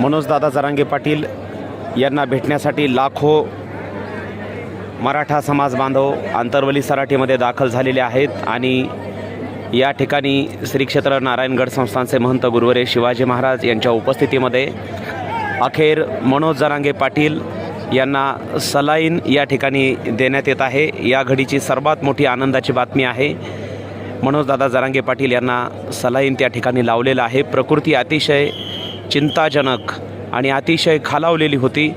मनोजदादा जरांगे पाटील यांना भेटण्यासाठी लाखो मराठा समाज बांधव आंतरवली सराठीमध्ये दाखल झालेले आहेत आणि या ठिकाणी श्री क्षेत्र नारायणगड संस्थानचे महंत गुरुवरे शिवाजी महाराज यांच्या उपस्थितीमध्ये अखेर मनोज जरांगे पाटील यांना सलाईन या ठिकाणी देण्यात येत आहे. या घडीची सर्वात मोठी आनंदाची बातमी आहे. मनोजदादा जरांगे पाटील यांना सलाईन त्या ठिकाणी लावलेलं आहे. प्रकृती अतिशय चिंताजनक आणि अतिशय खालावलेली होती.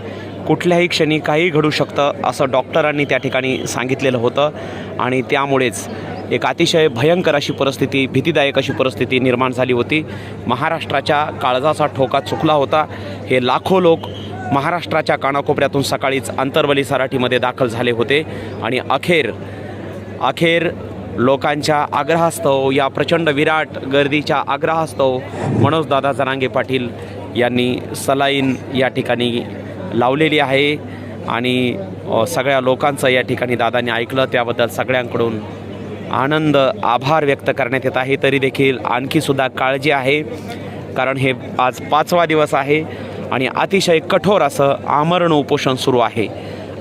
कुठल्याही क्षणी काही घडू शकतं असं डॉक्टरांनी त्या ठिकाणी सांगितलेलं होतं आणि त्यामुळेच एक अतिशय भयंकर अशी परिस्थिती भीतीदायक अशी परिस्थिती निर्माण झाली होती. महाराष्ट्राच्या काळजाचा ठोका चुकला होता. हे लाखो लोक महाराष्ट्राच्या कानाकोपऱ्यातून सकाळीच अंतर्वली सराठीमध्ये दाखल झाले होते आणि अखेर अखेर लोकांच्या आग्रहास्तव या प्रचंड विराट गर्दीच्या आग्रहास्तव मनोजदादा जरांगे पाटील यांनी सलाईन या ठिकाणी लावलेली आहे. आणि सगळ्या लोकांचं या ठिकाणी दादांनी ऐकलं. त्याबद्दल सगळ्यांकडून आनंद आभार व्यक्त करण्यात येत आहे. तरी देखील आणखीसुद्धा काळजी आहे कारण हे आज पाचवा दिवस आहे आणि अतिशय कठोर असं आमरण उपोषण सुरू आहे.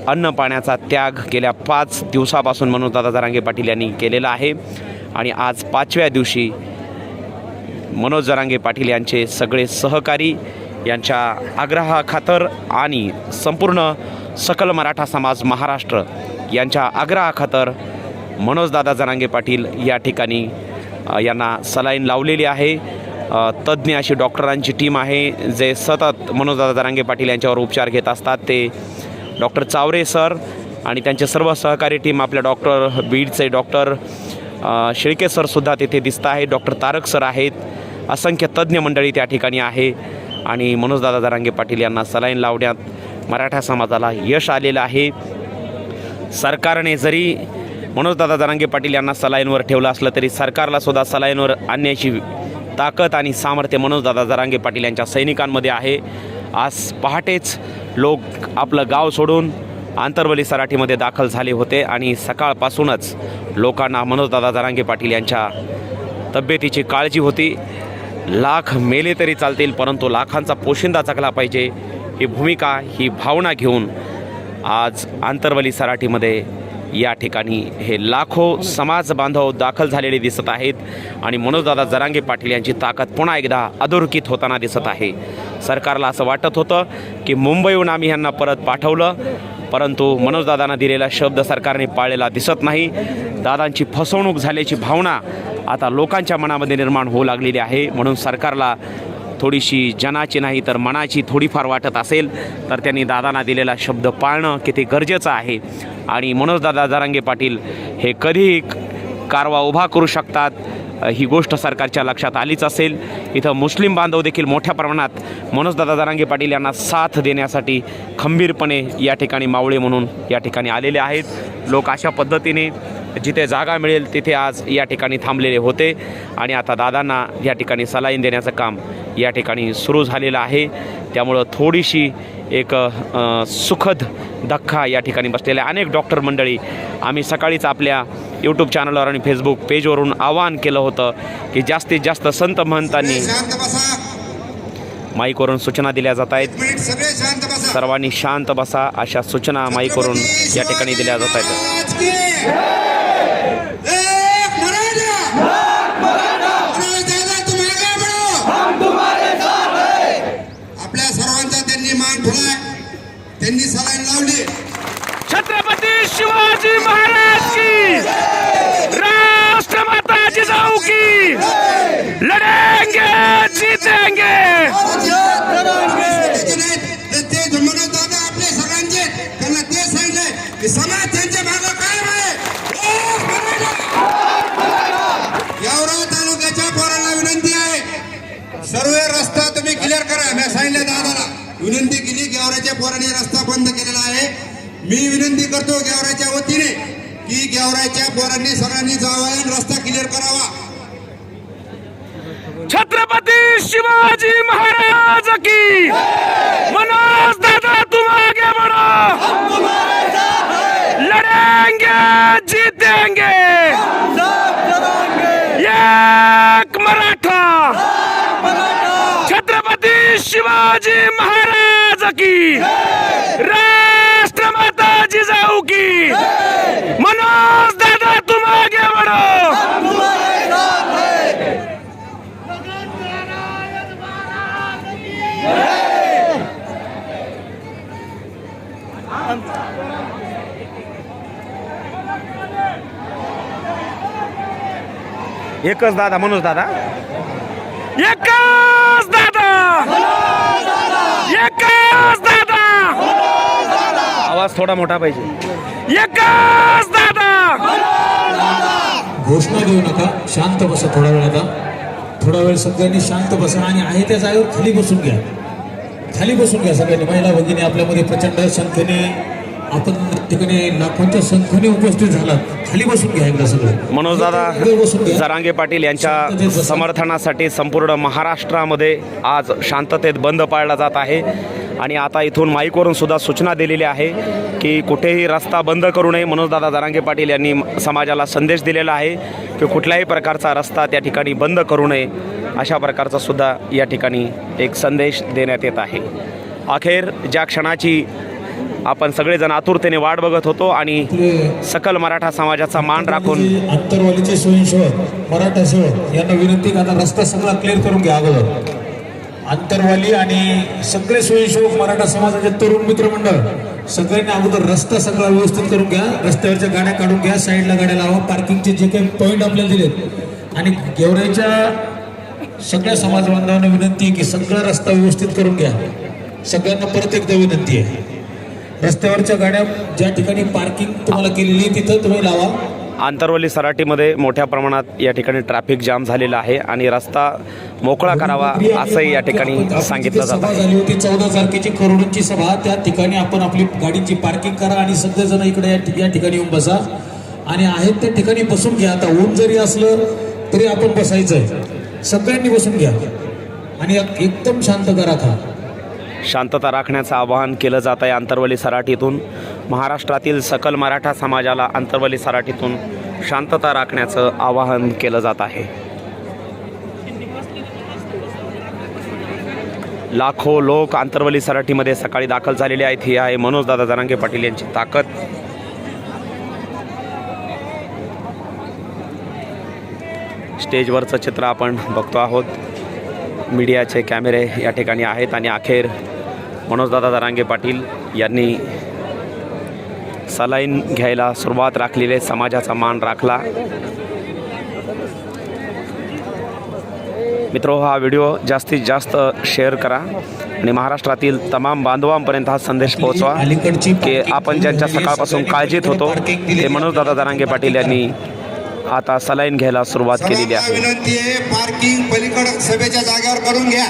अन्न पाण्याचा त्याग गेल्या पाच दिवसापासून मनोजदादा जरांगे पाटील यांनी केलेला आहे. आणि आज पाचव्या दिवशी मनोज जरांगे पाटील यांचे सगळे सहकारी यांच्या आग्रहाखातर आणि संपूर्ण सकल मराठा समाज महाराष्ट्र यांच्या आग्रहाखातर मनोजदादा जरांगे पाटील या ठिकाणी यांना सलाईन लावलेली आहे. तज्ज्ञ अशी डॉक्टरांची टीम आहे जे सतत मनोजदादा जरांगे पाटील यांच्यावर उपचार घेत असतात. ते डॉक्टर चावरे सर आणि त्यांचे सर्व सहकारी टीम आपल्या डॉक्टर बीडचे डॉक्टर शेळके सरसुद्धा तिथे दिसत आहेत. डॉक्टर तारक सर आहेत. असंख्य तज्ज्ञ मंडळी त्या ठिकाणी आहे. आणि मनोजदादा दारांगे पाटील यांना सलाईन लावण्यात मराठा समाजाला यश आलेलं आहे. सरकारने जरी मनोजदादा दारांगे पाटील यांना सलाईनवर ठेवलं असलं तरी सरकारला सुद्धा सलाईनवर आणण्याची ताकद आणि सामर्थ्य मनोजदादा दारांगे पाटील यांच्या सैनिकांमध्ये आहे. आज पहाटेच लोक आपलं गाव सोडून आंतरवली सराठीमध्ये दाखल झाले होते आणि सकाळपासूनच लोकांना मनोजदादा जरांगे पाटील यांच्या तब्येतीची काळजी होती. लाख मेले तरी चालतील परंतु लाखांचा पोशिंदा जगला पाहिजे ही भूमिका ही भावना घेऊन आज आंतरवली सराठीमध्ये या ठिकाणी हे लाखो समाज बांधव दाखल झालेले दिसत आहेत. आणि मनोजदादा जरांगे पाटील यांची ताकद पुन्हा एकदा अधोरेखित होताना दिसत आहे. सरकारला असं वाटत होतं की मुंबईहून आम्ही यांना परत पाठवलं परंतु मनोजदादांना दिलेला शब्द सरकारने पाळलेला दिसत नाही. दादांची फसवणूक झाल्याची भावना आता लोकांच्या मनामध्ये निर्माण होऊ लागलेली आहे. म्हणून सरकारला थोडीशी जनाची नाही तर मनाची थोडीफार वाटत असेल तर त्यांनी दादांना दिलेला शब्द पाळणं किती गरजेचं आहे. आणि मनोजदादा जरांगे पाटील हे कधीही कारवा उभा करू शकतात ही गोष्ट सरकारच्या लक्षात आलीच असेल. इथं मुस्लिम बांधव देखील मोठ्या प्रमाणात मनोजदादा जरांगे पाटील यांना साथ देण्यासाठी खंबीरपणे या ठिकाणी मावळे म्हणून या ठिकाणी आलेले आहेत. लोक अशा पद्धतीने जिथे जागा मिळेल तिथे आज या ठिकाणी थांबलेले होते. आणि आता दादांना या ठिकाणी सलाईन देण्याचं काम या ठिकाणी सुरू झालेलं आहे. त्यामुळं थोडीशी एक सुखद धक्का या ठिकाणी बसलेला आहे. अनेक डॉक्टर मंडळी आम्ही सकाळीच आपल्या यूट्यूब चॅनलवर आणि फेसबुक पेजवरून आवाहन केलं होतं की जास्तीत जास्त संत महंतांनी माईकवरून सूचना दिल्या जात आहेत. सर्वांनी शांत बसा अशा सूचना माईकवरून या ठिकाणी दिल्या जात आहेत महाराज की एक मराठा मनोजदादा, तुम आगे बढ़ो. आपल्या सर्वांचा त्यांनी मान ठेवलाय त्यांनी सलाईन लावली. छत्रपती शिवाजी महाराज की राष्ट्रमाता जिजाऊ की लढेंगे जीतेंगे त्याचे नाहीत, तर ते मनोजदादा आपले सगळ्यांचे त्यांना ते सांगितलंय की समाज त्यांच्या मागे कायम आहे एक मराठा. यावरा तालुक्याच्या पोरांना विनंती आहे सर्व रस्ता तुम्ही क्लिअर करा मी सांगितलं दादाला विनंती केली गेवराच्या पोरांनी रस्ता बंद केलेला आहे. मी विनंती करतो गेवराच्या वतीने की गेवराच्या पोरांनी सगळ्यांनी जावं रस्ता क्लिअर करावा. छत्रपती शिवाजी महाराज की. मनोज दादा तुम आगे बढ़ो. लड़ेंगे जीतेंगे. एक मराठा. छत्रपती शिवाजी महाराज की राष्ट्रमाता जिजाऊ की मनोज दादा तुम आगे बढ़ो। एकच दादा मनोज दादा. एकच दादा एकच दादा आवाज थोडा मोठा पाहिजे. एकच दादा! घोषणा देऊ नका शांत बसा थोडा वेळ आता. थोडा वेळ सगळ्यांनी शांत बसा आणि आहे त्या जागेवर खाली बसून घ्या. खाली बसून घ्या सगळ्यांनी. महिला भगिनी आपल्यामध्ये प्रचंड संख्येने आपण ठिकाणी लाखोंच्या संख्येने उपस्थित झालात. खाली बसून घ्या एकदा सगळं. मनोज दादा. जरांगे पाटील यांच्या समर्थनासाठी संपूर्ण महाराष्ट्रामध्ये आज शांततेत बंद पाळला जात आहे. आणि आता इथून माईकवरून सुद्धा सूचना दिलेली आहे की कुठेही रस्ता बंद करू नये मनोजदादा जरांगे पाटील यांनी समाजाला संदेश दिलेला आहे की कुठल्याही प्रकारचा रस्ता त्या ठिकाणी बंद करू नये अशा प्रकारचा सुद्धा या ठिकाणी एक संदेश देण्यात येत आहे. अखेर ज्या क्षणाची आपण सगळेजण आतुरतेने वाट बघत होतो आणि सकल मराठा समाजाचा मान राखून अंतरवालीचे स्वयंसेवक मराठा सेवक यांना विनंती रस्ता सगळा क्लिअर करून घ्या अगोदर. अंतरवाली आणि सगळे स्वयंसेवक मराठा समाजाचे तरुण मित्र मंडळ सगळ्यांनी अगोदर रस्ता सगळा व्यवस्थित करून घ्या रस्त्यावरच्या गाड्या काढून घ्या साईडला गाड्या लावा पार्किंगचे जे काही पॉईंट आपल्याला दिलेत. आणि गेवराईच्या सगळ्या समाज बांधवांना विनंती आहे की सगळा रस्ता व्यवस्थित करून घ्या. सगळ्यांना परत एकदा विनंती आहे. रस्त्यावरच्या गाड्या ज्या ठिकाणी पार्किंग तुम्हाला केलेली आहे तिथं तुम्ही लावा. आंतरवली सराटीमध्ये मोठ्या प्रमाणात या ठिकाणी ट्रॅफिक जाम झालेला आहे आणि रस्ता मोकळा करावा असंही या ठिकाणी सांगितलं जात आहे. झाली होती चौदा तारखेची करोडोंची सभा. त्या ठिकाणी आपण आपली गाडीची पार्किंग करा आणि सगळेजण इकडे या- या ठिकाणी येऊन बसा. आणि आहेत त्या ठिकाणी बसून घ्या. आता ऊन जरी असलं तरी आपण बसायचंय. सगळ्यांनी बसून घ्या. आणि एक- एकदम शांतता राखा शांतता राखण्याचं आवाहन केलं जात आहे आंतरवली सराटीतून. महाराष्ट्रातील सकल मराठा समाजाला आंतरवली सराठीतून शांतता राखण्याचं आवाहन केलं जात आहे. लाखो लोक आंतरवली सराठीमध्ये सकाळी दाखल झालेले आहेत. ही आहे मनोजदादा जरांगे पाटील यांची ताकद. स्टेजवरचं चित्र आपण बघतो आहोत. मीडियाचे कॅमेरे या ठिकाणी आहेत आणि अखेर मनोजदादा जरांगे पाटील यांनी सलाईन घ्यायला सुरुवात राखलेली आहे. समाजाचा मान राखला. मित्रो हा व्हिडिओ जास्तीत जास्त शेअर करा आणि महाराष्ट्रातील तमाम बांधवांपर्यंत हा संदेश पोहोचवा की आपण ज्यांच्या सकाळपासून काळजीत होतो ते मनोजदादा दरांगे पाटील यांनी आता सलाईन घ्यायला सुरुवात केलेली आहे. विनंती आहे पार्किंग पलीकडे सभेच्या जागेवर करून घ्या.